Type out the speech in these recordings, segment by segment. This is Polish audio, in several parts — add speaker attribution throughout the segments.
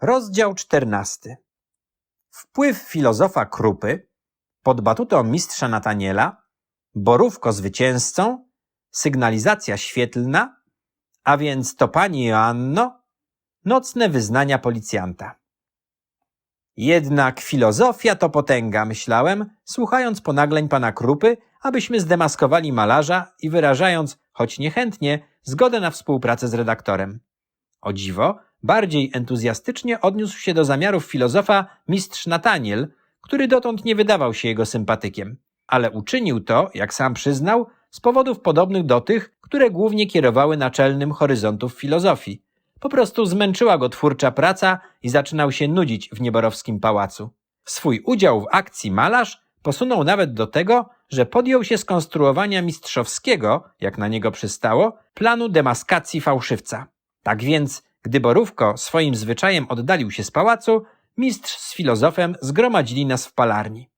Speaker 1: Rozdział czternasty. Wpływ filozofa Krupy, pod batutą mistrza Nataniela, borówko zwycięzcą, sygnalizacja świetlna, a więc to pani Joanno, nocne wyznania policjanta. Jednak filozofia to potęga, myślałem, słuchając ponagleń pana Krupy, abyśmy zdemaskowali malarza i wyrażając, choć niechętnie, zgodę na współpracę z redaktorem. O dziwo, bardziej entuzjastycznie odniósł się do zamiarów filozofa mistrz Nataniel, który dotąd nie wydawał się jego sympatykiem, ale uczynił to, jak sam przyznał, z powodów podobnych do tych, które głównie kierowały naczelnym horyzontów filozofii. Po prostu zmęczyła go twórcza praca i zaczynał się nudzić w nieborowskim pałacu. Swój udział w akcji malarz posunął nawet do tego, że podjął się skonstruowania mistrzowskiego, jak na niego przystało, planu demaskacji fałszywca. Tak więc, gdy Borówko swoim zwyczajem oddalił się z pałacu, mistrz z filozofem zgromadzili nas w palarni.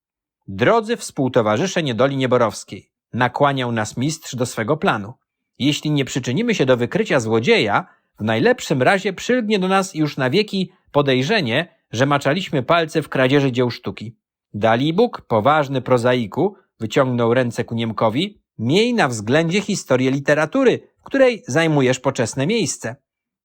Speaker 1: Drodzy współtowarzysze niedoli nieborowskiej, nakłaniał nas mistrz do swego planu. Jeśli nie przyczynimy się do wykrycia złodzieja, w najlepszym razie przylgnie do nas już na wieki podejrzenie, że maczaliśmy palce w kradzieży dzieł sztuki. Dalibóg, poważny prozaiku, wyciągnął ręce ku Niemkowi, miej na względzie historię literatury, w której zajmujesz poczesne miejsce.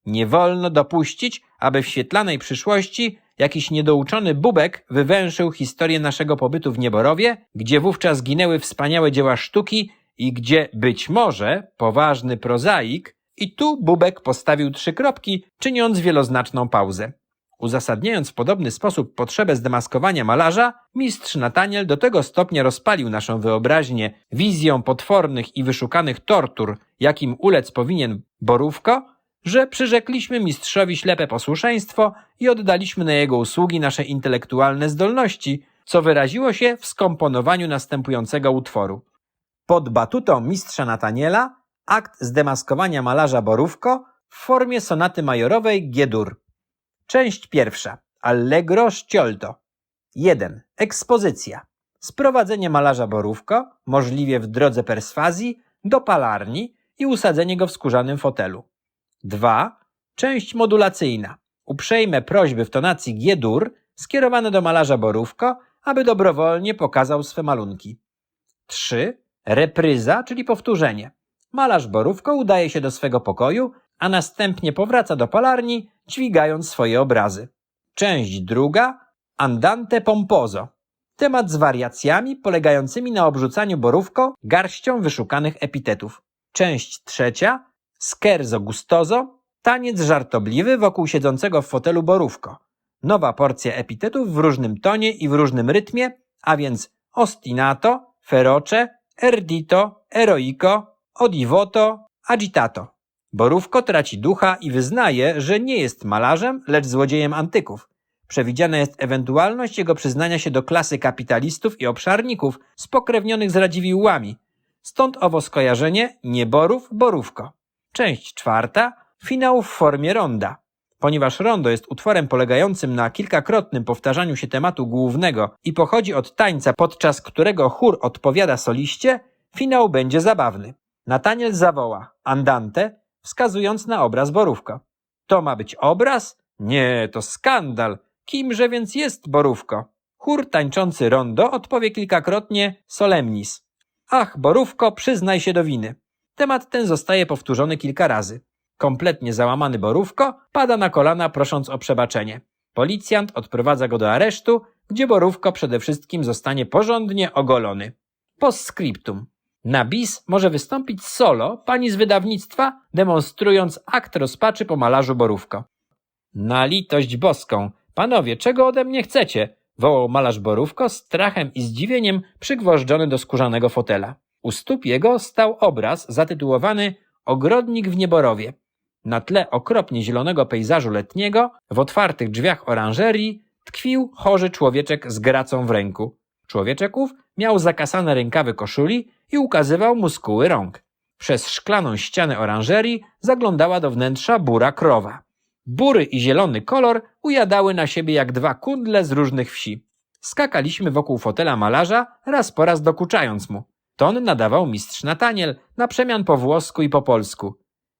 Speaker 1: Nie wolno dopuścić, aby w świetlanej przyszłości jakiś niedouczony bubek wywęszył historię naszego pobytu w Nieborowie, gdzie wówczas ginęły wspaniałe dzieła sztuki i gdzie być może poważny prozaik i tu Bubek postawił trzy kropki, czyniąc wieloznaczną pauzę. Uzasadniając w podobny sposób potrzebę zdemaskowania malarza, mistrz Nataniel do tego stopnia rozpalił naszą wyobraźnię wizją potwornych i wyszukanych tortur, jakim ulec powinien Borówko, że przyrzekliśmy mistrzowi ślepe posłuszeństwo i oddaliśmy na jego usługi nasze intelektualne zdolności, co wyraziło się w skomponowaniu następującego utworu. Pod batutą mistrza Nataniela akt zdemaskowania malarza Borówko w formie sonaty majorowej G-dur. Część pierwsza. Allegro Ścioldo. 1. Ekspozycja. Sprowadzenie malarza Borówko, możliwie w drodze perswazji, do palarni i usadzenie go w skórzanym fotelu. 2. Część modulacyjna. Uprzejme prośby w tonacji G-dur skierowane do malarza Borówko, aby dobrowolnie pokazał swe malunki. 3. Repryza, czyli powtórzenie. Malarz Borówko udaje się do swego pokoju, a następnie powraca do palarni, dźwigając swoje obrazy. Część druga Andante pomposo. Temat z wariacjami polegającymi na obrzucaniu Borówko garścią wyszukanych epitetów. Część trzecia Scherzo gustoso. Taniec żartobliwy wokół siedzącego w fotelu Borówko. Nowa porcja epitetów w różnym tonie i w różnym rytmie, a więc ostinato, feroce, erdito, eroico, odivoto, agitato. Borówko traci ducha i wyznaje, że nie jest malarzem, lecz złodziejem antyków. Przewidziana jest ewentualność jego przyznania się do klasy kapitalistów i obszarników spokrewnionych z Radziwiłłami. Stąd owo skojarzenie nie Borów, Borówko. Część czwarta. Finał w formie ronda. Ponieważ rondo jest utworem polegającym na kilkakrotnym powtarzaniu się tematu głównego i pochodzi od tańca, podczas którego chór odpowiada soliście, finał będzie zabawny. Nataniel zawoła Andante, wskazując na obraz Borówko. To ma być obraz? Nie, to skandal. Kimże więc jest Borówko? Chór tańczący rondo odpowie kilkakrotnie solemnis. Ach, Borówko, przyznaj się do winy. Temat ten zostaje powtórzony kilka razy. Kompletnie załamany Borówko pada na kolana prosząc o przebaczenie. Policjant odprowadza go do aresztu, gdzie Borówko przede wszystkim zostanie porządnie ogolony. Postscriptum. Na bis może wystąpić solo pani z wydawnictwa, demonstrując akt rozpaczy po malarzu Borówko. Na litość boską, panowie, czego ode mnie chcecie? wołał malarz Borówko, strachem i zdziwieniem przygwożdżony do skórzanego fotela. U stóp jego stał obraz zatytułowany Ogrodnik w Nieborowie. Na tle okropnie zielonego pejzażu letniego, w otwartych drzwiach oranżerii, tkwił chorzy człowieczek z gracą w ręku. Człowieczek ów miał zakasane rękawy koszuli i ukazywał muskuły rąk. Przez szklaną ścianę oranżerii zaglądała do wnętrza bura krowa. Bury i zielony kolor ujadały na siebie jak dwa kundle z różnych wsi. Skakaliśmy wokół fotela malarza, raz po raz dokuczając mu. Ton nadawał mistrz Nataniel, na przemian po włosku i po polsku.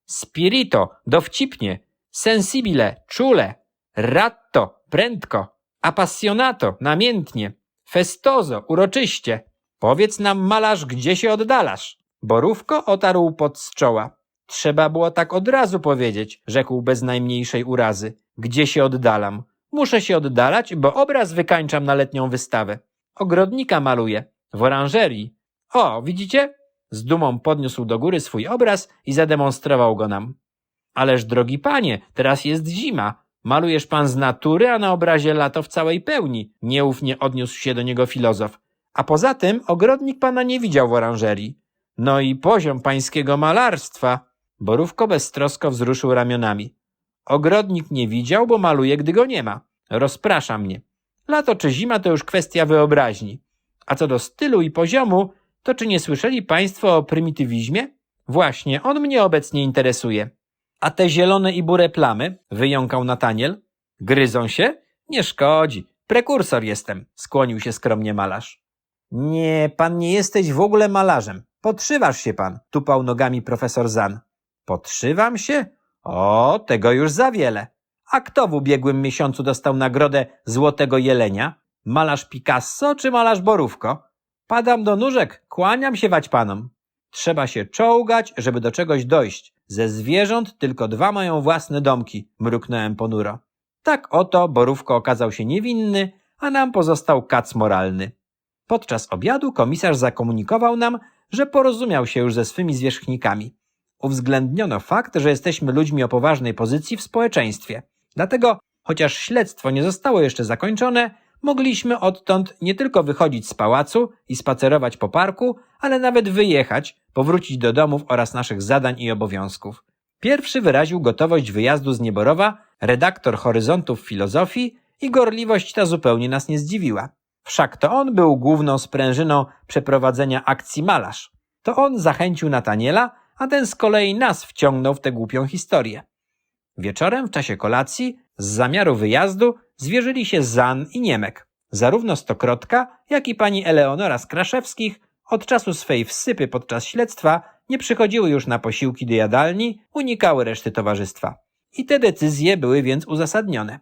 Speaker 1: Spirito, dowcipnie, sensibile, czule, Ratto, prędko, appassionato, namiętnie, festoso, uroczyście. Powiedz nam, malarz, gdzie się oddalasz? Borówko otarł pot z czoła. Trzeba było tak od razu powiedzieć, rzekł bez najmniejszej urazy. Gdzie się oddalam? Muszę się oddalać, bo obraz wykańczam na letnią wystawę. Ogrodnika maluję. W oranżerii. O, widzicie? Z dumą podniósł do góry swój obraz i zademonstrował go nam. Ależ drogi panie, teraz jest zima. Malujesz pan z natury, a na obrazie lato w całej pełni. Nieufnie odniósł się do niego filozof. A poza tym ogrodnik pana nie widział w oranżerii. No i poziom pańskiego malarstwa. Borówko beztrosko wzruszył ramionami. Ogrodnik nie widział, bo maluje, gdy go nie ma. Rozprasza mnie. Lato czy zima to już kwestia wyobraźni. A co do stylu i poziomu, to czy nie słyszeli państwo o prymitywizmie? Właśnie, on mnie obecnie interesuje. A te zielone i burę plamy, wyjąkał Nataniel, gryzą się? Nie szkodzi. Prekursor jestem, skłonił się skromnie malarz. Nie, pan nie jesteś w ogóle malarzem. Podszywasz się pan, tupał nogami profesor Zan. Podszywam się? O, tego już za wiele. A kto w ubiegłym miesiącu dostał nagrodę Złotego Jelenia? Malarz Picasso czy malarz Borówko? Padam do nóżek, kłaniam się wać panom. Trzeba się czołgać, żeby do czegoś dojść. Ze zwierząt tylko dwa mają własne domki, mruknąłem ponuro. Tak oto Borówko okazał się niewinny, a nam pozostał kac moralny. Podczas obiadu komisarz zakomunikował nam, że porozumiał się już ze swymi zwierzchnikami. Uwzględniono fakt, że jesteśmy ludźmi o poważnej pozycji w społeczeństwie. Dlatego, chociaż śledztwo nie zostało jeszcze zakończone, mogliśmy odtąd nie tylko wychodzić z pałacu i spacerować po parku, ale nawet wyjechać, powrócić do domów oraz naszych zadań i obowiązków. Pierwszy wyraził gotowość wyjazdu z Nieborowa redaktor Horyzontów Filozofii i gorliwość ta zupełnie nas nie zdziwiła. Wszak to on był główną sprężyną przeprowadzenia akcji malarz. To on zachęcił Nataniela, a ten z kolei nas wciągnął w tę głupią historię. Wieczorem w czasie kolacji z zamiaru wyjazdu zwierzyli się Zan i Niemek. Zarówno Stokrotka, jak i pani Eleonora z Kraszewskich od czasu swej wsypy podczas śledztwa nie przychodziły już na posiłki do jadalni, unikały reszty towarzystwa. I te decyzje były więc uzasadnione.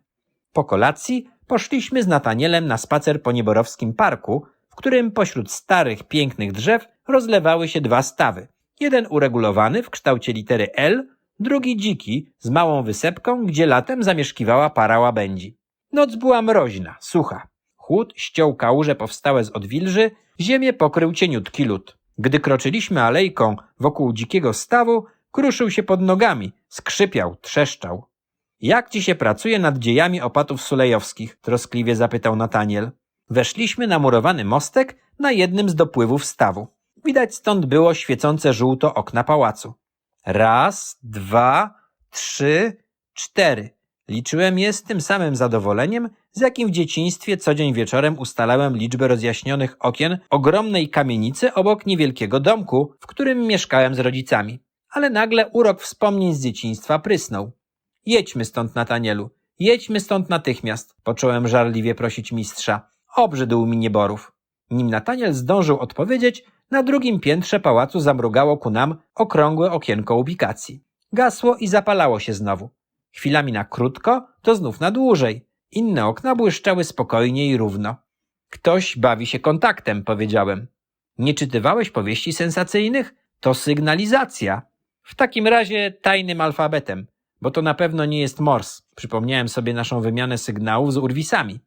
Speaker 1: Po kolacji poszliśmy z Natanielem na spacer po Nieborowskim Parku, w którym pośród starych, pięknych drzew rozlewały się dwa stawy. Jeden uregulowany w kształcie litery L, drugi dziki z małą wysepką, gdzie latem zamieszkiwała para łabędzi. Noc była mroźna, sucha. Chłód ściął kałuże powstałe z odwilży, ziemię pokrył cieniutki lód. Gdy kroczyliśmy alejką wokół dzikiego stawu, kruszył się pod nogami, skrzypiał, trzeszczał. Jak ci się pracuje nad dziejami opatów sulejowskich? troskliwie zapytał Nataniel. Weszliśmy na murowany mostek na jednym z dopływów stawu. Widać stąd było świecące żółto okna pałacu. Raz, dwa, trzy, cztery. Liczyłem je z tym samym zadowoleniem, z jakim w dzieciństwie co dzień wieczorem ustalałem liczbę rozjaśnionych okien ogromnej kamienicy obok niewielkiego domku, w którym mieszkałem z rodzicami. Ale nagle urok wspomnień z dzieciństwa prysnął. Jedźmy stąd, Natanielu. Jedźmy stąd natychmiast, począłem żarliwie prosić mistrza. Obrzydł mi nieborów. Nim Nataniel zdążył odpowiedzieć, na drugim piętrze pałacu zamrugało ku nam okrągłe okienko ubikacji. Gasło i zapalało się znowu. Chwilami na krótko, to znów na dłużej. Inne okna błyszczały spokojnie i równo. Ktoś bawi się kontaktem, powiedziałem. Nie czytywałeś powieści sensacyjnych? To sygnalizacja. W takim razie tajnym alfabetem, bo to na pewno nie jest Morse. Przypomniałem sobie naszą wymianę sygnałów z urwisami.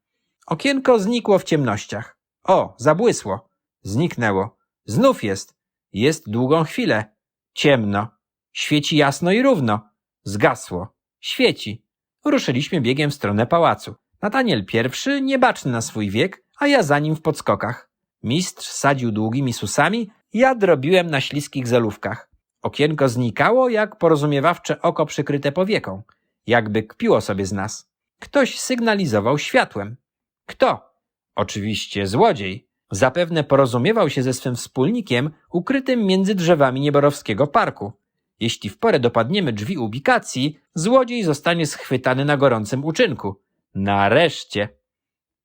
Speaker 1: Okienko znikło w ciemnościach. O, zabłysło. Zniknęło. Znów jest. Jest długą chwilę. Ciemno. Świeci jasno i równo. Zgasło. Świeci. Ruszyliśmy biegiem w stronę pałacu. Nataniel pierwszy, niebaczny na swój wiek, a ja za nim w podskokach. Mistrz sadził długimi susami, ja drobiłem na śliskich zelówkach. Okienko znikało, jak porozumiewawcze oko przykryte powieką. Jakby kpiło sobie z nas. Ktoś sygnalizował światłem. Kto? Oczywiście złodziej. Zapewne porozumiewał się ze swym wspólnikiem ukrytym między drzewami Nieborowskiego parku. Jeśli w porę dopadniemy drzwi ubikacji, złodziej zostanie schwytany na gorącym uczynku. Nareszcie!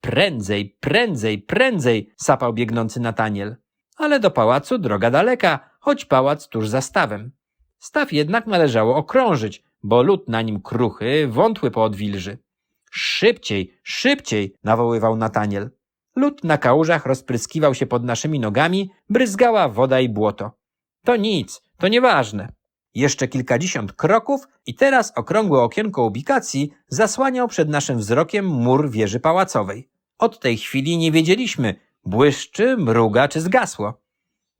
Speaker 1: Prędzej, prędzej, prędzej, sapał biegnący Nataniel. Ale do pałacu droga daleka, choć pałac tuż za stawem. Staw jednak należało okrążyć, bo lód na nim kruchy, wątły po odwilży. Szybciej, szybciej, nawoływał Nataniel. Lód na kałużach rozpryskiwał się pod naszymi nogami, bryzgała woda i błoto. To nic, to nieważne. Jeszcze kilkadziesiąt kroków i teraz okrągłe okienko ubikacji zasłaniał przed naszym wzrokiem mur wieży pałacowej. Od tej chwili nie wiedzieliśmy, błyszczy, mruga czy zgasło.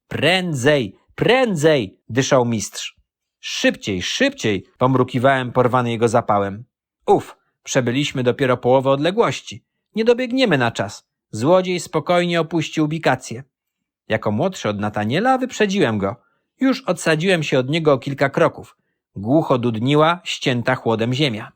Speaker 1: Prędzej, prędzej, dyszał mistrz. Szybciej, szybciej, pomrukiwałem porwany jego zapałem. Uf, przebyliśmy dopiero połowę odległości. Nie dobiegniemy na czas. Złodziej spokojnie opuścił ubikację. Jako młodszy od Nataniela wyprzedziłem go. Już odsadziłem się od niego o kilka kroków. Głucho dudniła, ścięta chłodem ziemia.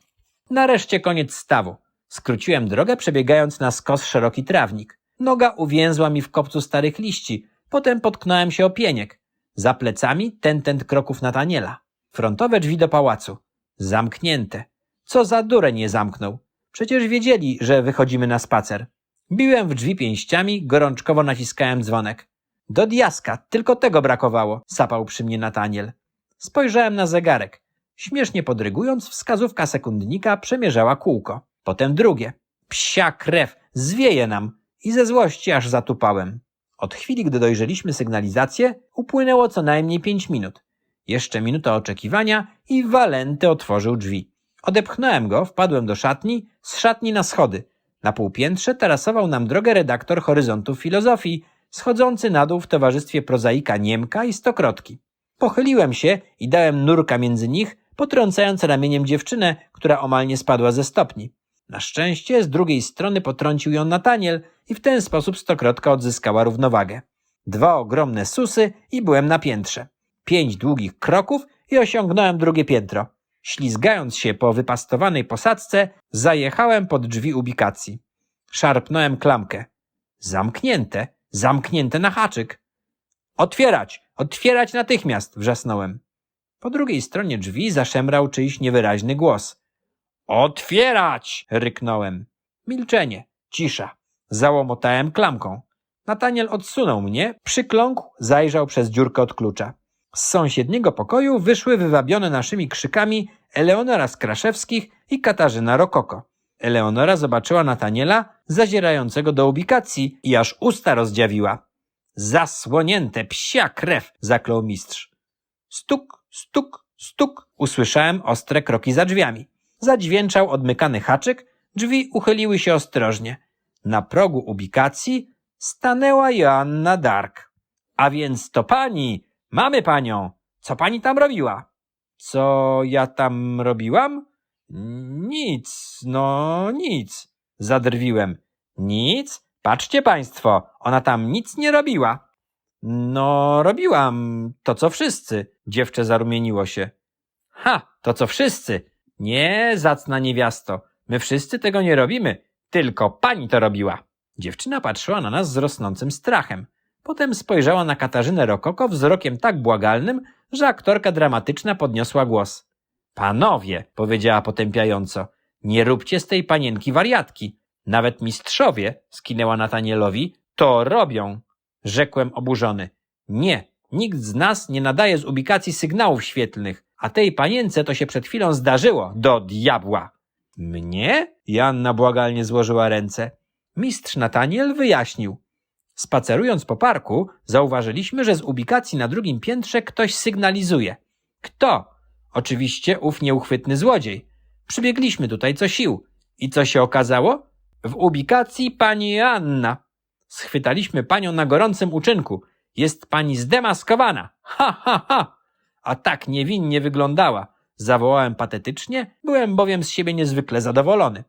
Speaker 1: Nareszcie koniec stawu. Skróciłem drogę, przebiegając na skos szeroki trawnik. Noga uwięzła mi w kopcu starych liści, potem potknąłem się o pieniek. Za plecami ten tent kroków Nataniela. Frontowe drzwi do pałacu. Zamknięte. Co za dureń nie zamknął. Przecież wiedzieli, że wychodzimy na spacer. Biłem w drzwi pięściami, gorączkowo naciskałem dzwonek. Do diaska, tylko tego brakowało, sapał przy mnie Nataniel. Spojrzałem na zegarek. Śmiesznie podrygując, wskazówka sekundnika przemierzała kółko. Potem drugie. Psia krew, zwieje nam. I ze złości aż zatupałem. Od chwili, gdy dojrzeliśmy sygnalizację, upłynęło co najmniej pięć minut. Jeszcze minuta oczekiwania i Walenty otworzył drzwi. Odepchnąłem go, wpadłem do szatni, z szatni na schody. Na półpiętrze tarasował nam drogę redaktor Horyzontów Filozofii, schodzący na dół w towarzystwie prozaika Niemka i Stokrotki. Pochyliłem się i dałem nurka między nich, potrącając ramieniem dziewczynę, która omal nie spadła ze stopni. Na szczęście z drugiej strony potrącił ją Nataniel i w ten sposób Stokrotka odzyskała równowagę. Dwa ogromne susy i byłem na piętrze. Pięć długich kroków i osiągnąłem drugie piętro. Ślizgając się po wypastowanej posadzce, zajechałem pod drzwi ubikacji. Szarpnąłem klamkę. Zamknięte, zamknięte na haczyk. Otwierać, otwierać natychmiast, wrzasnąłem. Po drugiej stronie drzwi zaszemrał czyjś niewyraźny głos. Otwierać! ryknąłem. Milczenie, cisza. Załomotałem klamką. Nataniel odsunął mnie, przykląkł, zajrzał przez dziurkę od klucza. Z sąsiedniego pokoju wyszły wywabione naszymi krzykami Eleonora z Kraszewskich i Katarzyna Rokoko. Eleonora zobaczyła Nataniela zazierającego do ubikacji i aż usta rozdziawiła. Zasłonięte psia krew, zaklął mistrz. Stuk, stuk, stuk, usłyszałem ostre kroki za drzwiami. Zadźwięczał odmykany haczyk, drzwi uchyliły się ostrożnie. Na progu ubikacji stanęła Joanna Dark. A więc to pani, mamy panią. Co pani tam robiła? Co ja tam robiłam? Nic, no nic. Zadrwiłem. Nic? Patrzcie państwo, ona tam nic nie robiła. No, robiłam to, co wszyscy. Dziewczę zarumieniło się. Ha, to co wszyscy. Nie, zacna niewiasto. My wszyscy tego nie robimy. Tylko pani to robiła. Dziewczyna patrzyła na nas z rosnącym strachem. Potem spojrzała na Katarzynę Rokoko wzrokiem tak błagalnym, że aktorka dramatyczna podniosła głos. Panowie, powiedziała potępiająco, nie róbcie z tej panienki wariatki. Nawet mistrzowie, skinęła Natanielowi, to robią. Rzekłem oburzony. Nie, nikt z nas nie nadaje z ubikacji sygnałów świetlnych, a tej panience to się przed chwilą zdarzyło, do diabła. Mnie? Janna błagalnie złożyła ręce. Mistrz Nataniel wyjaśnił. Spacerując po parku, zauważyliśmy, że z ubikacji na drugim piętrze ktoś sygnalizuje. Kto? Oczywiście ów nieuchwytny złodziej. Przybiegliśmy tutaj co sił. I co się okazało? W ubikacji pani Joanna. Schwytaliśmy panią na gorącym uczynku. Jest pani zdemaskowana. Ha, ha, ha! A tak niewinnie wyglądała. Zawołałem patetycznie, byłem bowiem z siebie niezwykle zadowolony.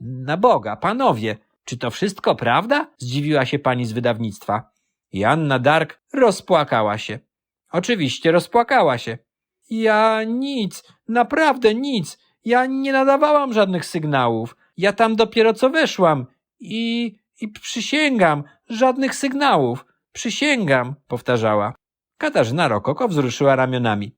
Speaker 1: Na Boga, panowie, czy to wszystko prawda? Zdziwiła się pani z wydawnictwa. Janna Dark rozpłakała się. Oczywiście rozpłakała się. Ja nic, naprawdę nic. Ja nie nadawałam żadnych sygnałów. Ja tam dopiero co weszłam. I, i przysięgam, żadnych sygnałów. Przysięgam, powtarzała. Katarzyna Rokoko wzruszyła ramionami.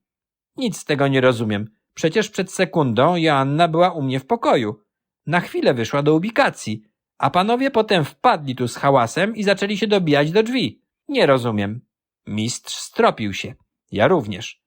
Speaker 1: Nic z tego nie rozumiem. Przecież przed sekundą Joanna była u mnie w pokoju. Na chwilę wyszła do ubikacji, a panowie potem wpadli tu z hałasem i zaczęli się dobijać do drzwi. Nie rozumiem. Mistrz stropił się. Ja również.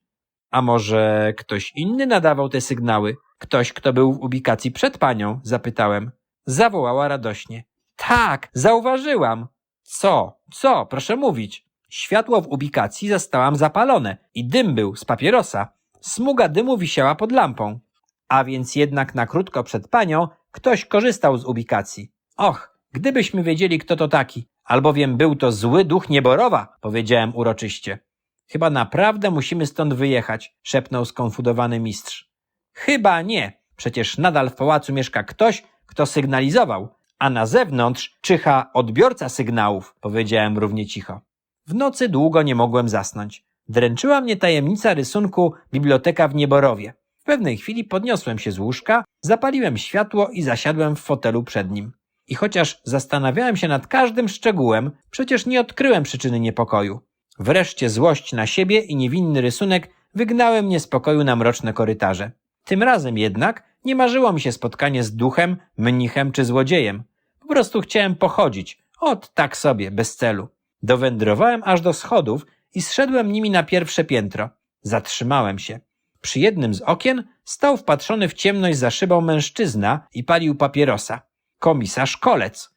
Speaker 1: A może ktoś inny nadawał te sygnały? Ktoś, kto był w ubikacji przed panią? zapytałem. Zawołała radośnie. Tak, zauważyłam. Co? Co? Proszę mówić. Światło w ubikacji zastałam zapalone i dym był z papierosa. Smuga dymu wisiała pod lampą. A więc jednak na krótko przed panią ktoś korzystał z ubikacji. Och, gdybyśmy wiedzieli, kto to taki. Albowiem był to zły duch nieborowa, powiedziałem uroczyście. Chyba naprawdę musimy stąd wyjechać, szepnął skonfudowany mistrz. Chyba nie. Przecież nadal w pałacu mieszka ktoś, kto sygnalizował, a na zewnątrz czyha odbiorca sygnałów, powiedziałem równie cicho. W nocy długo nie mogłem zasnąć. Dręczyła mnie tajemnica rysunku Biblioteka w Nieborowie. W pewnej chwili podniosłem się z łóżka, zapaliłem światło i zasiadłem w fotelu przed nim. I chociaż zastanawiałem się nad każdym szczegółem, przecież nie odkryłem przyczyny niepokoju. Wreszcie złość na siebie i niewinny rysunek wygnały mnie z pokoju na mroczne korytarze. Tym razem jednak nie marzyło mi się spotkanie z duchem, mnichem czy złodziejem. Po prostu chciałem pochodzić, od tak sobie, bez celu. Dowędrowałem aż do schodów i zszedłem nimi na pierwsze piętro. Zatrzymałem się. Przy jednym z okien stał wpatrzony w ciemność za szybą mężczyzna i palił papierosa. Komisarz Kolec.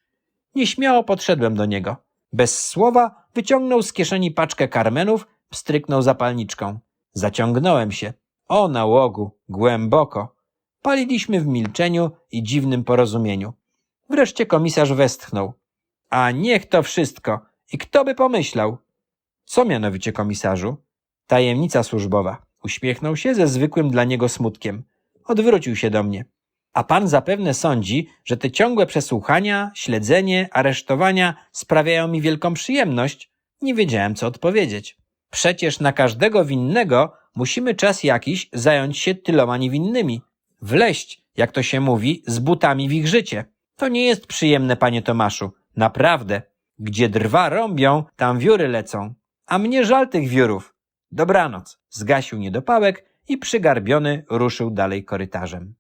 Speaker 1: Nieśmiało podszedłem do niego. Bez słowa wyciągnął z kieszeni paczkę karmenów, pstryknął zapalniczką. Zaciągnąłem się. O nałogu, głęboko. Paliliśmy w milczeniu i dziwnym porozumieniu. Wreszcie komisarz westchnął. A niech to wszystko. I kto by pomyślał? Co mianowicie, komisarzu? Tajemnica służbowa. Uśmiechnął się ze zwykłym dla niego smutkiem. Odwrócił się do mnie. A pan zapewne sądzi, że te ciągłe przesłuchania, śledzenie, aresztowania sprawiają mi wielką przyjemność? Nie wiedziałem, co odpowiedzieć. Przecież na każdego winnego musimy czas jakiś zająć się tyloma niewinnymi. Wleść, jak to się mówi, z butami w ich życie. To nie jest przyjemne, panie Tomaszu. Naprawdę. Gdzie drwa rąbią, tam wióry lecą. A mnie żal tych wiórów. Dobranoc. Zgasił niedopałek i przygarbiony ruszył dalej korytarzem.